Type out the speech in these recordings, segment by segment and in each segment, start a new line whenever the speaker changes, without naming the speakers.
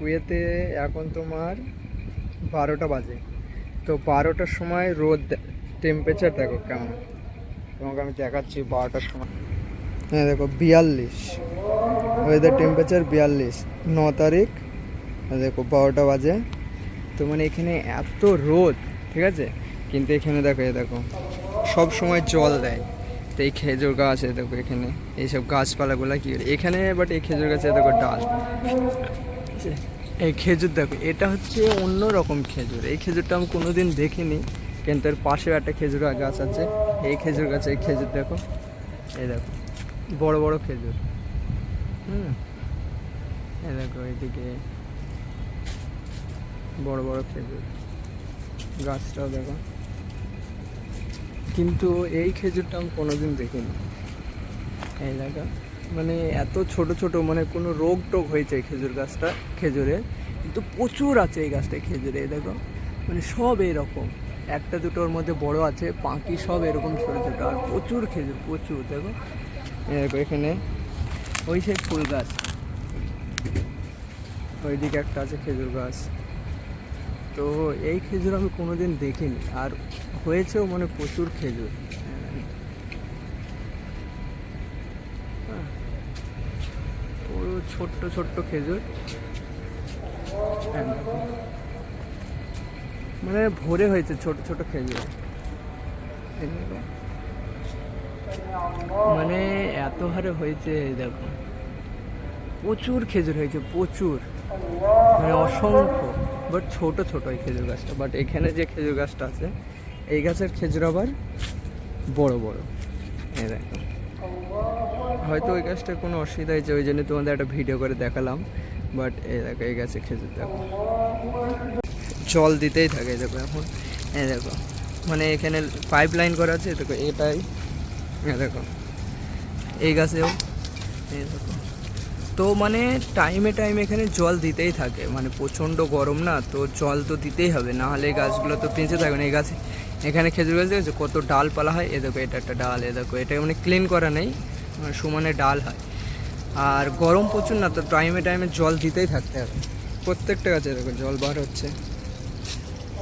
কুয়েতে এখন তোমার বারোটা বাজে। তো বারোটার সময় রোদ টেম্পারেচার দেখো কেমন। তোমাকে আমি দেখাচ্ছি বারোটার সময়। হ্যাঁ দেখো বিয়াল্লিশ। ওয়েদার টেম্পারেচার বিয়াল্লিশ। ন তারিখ। দেখো বারোটা বাজে। তো মানে এখানে এত রোদ, ঠিক আছে? কিন্তু এখানে দেখো এ দেখো, সব সময় জল দেয়। তো এই খেজুর গাছ দেখো এখানে। এইসব গাছপালাগুলো কী এখানে বাট এই খেজুর গাছে দেখো ডাল। আছে? এই খেজুর দেখো, এটা হচ্ছে অন্য রকম খেজুর। এই খেজুরটা আমি কোনোদিন দেখিনি, কিন্তু এর পাশেও একটা খেজুর গাছ আছে। এই খেজুর গাছে এই খেজুর দেখো, এই দেখো, বড় বড় খেজুর। হুম, এই দেখো এইদিকে বড় বড় খেজুর। গাছটাও দেখো। কিন্তু এই খেজুরটা আমি কোনোদিন দেখিনি। এই দেখো। মানে এত ছোট ছোট মানে কোনো রোগ টোগ হয়েছে খেজুর গাছটা, খেজুরে। কিন্তু প্রচুর আছে এই গাছটায় খেজুরে, দেখো। মানে সব এরকম। একটা দুটোর মধ্যে বড় আছে, বাকি সব এরকম ছোট ছোট। আর প্রচুর খেজুর, প্রচুর, দেখো। দেখো এখানে, ওই সেই ফুল গাছ। ওইদিকে একটা আছে খেজুর গাছ। তো এই খেজুর আমি কোনোদিন দেখিনি। আর হয়েছেও মানে প্রচুর খেজুর হ্যাঁ। পুরো ছোট্ট ছোট্ট খেজুর। মানে ভরে হয়েছে ছোট ছোট খেজুর। মানে এত হারে হয়েছে, দেখো। প্রচুর খেজুর হয়েছে, প্রচুর। মানে অসংখ্য বাট ছোট ছোট এই খেজুর গাছটা। বাট এখানে যে খেজুর গাছটা আছে, এই গাছের খেজুর আবার বড় বড়। এই দেখো। হয়তো ওই গাছটার কোনো অসুবিধা হয়েছে, ওই জন্য তোমাদের একটা ভিডিও করে দেখালাম। বাট এই দেখো, এই গাছে খেজুর দেখো জল দিতেই থাকে, দেখো এখন। এই দেখো মানে এখানে পাইপ লাইন করা আছে, দেখো এটাই। এই দেখো, এই গাছেও। এই দেখো। তো মানে টাইমে টাইমে এখানে জল দিতেই থাকে। মানে প্রচণ্ড গরম না, তো জল তো দিতেই হবে। না হলে গাছগুলো তো বেঁচে থাকবে না। এই গাছে এখানে খেজুর গাছ দেখেছ? কত ডালপালা হয়? এ দেখো, এটা একটা ডাল, এ দেখো এটা মানে ক্লিন করা নেই মানে সমানে ডাল হয়। আর গরম প্রচুর না, তো টাইমে টাইমে জল দিতেই থাকতে হবে। প্রত্যেকটা গাছে দেখো, জল বার হচ্ছে।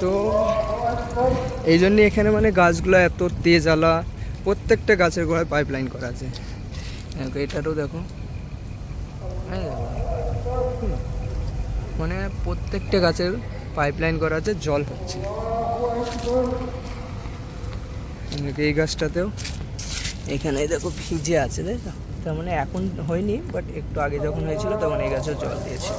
তো এই জন্যই এখানে মানে গাছগুলো এত তেজ আলা প্রত্যেকটা গাছের গোড়ায় পাইপ লাইন করা আছে। এটারও দেখো। হ্যাঁ। মানে প্রত্যেকটা গাছের পাইপ লাইন করা আছে, জল হচ্ছে। এই গাছটাতেও। এখানে দেখো ভিজে আছে, তাই তো তার মানে এখন হয়নি বাট একটু আগে যখন হয়েছিল, তখন এই গাছেও জল দিয়েছিল।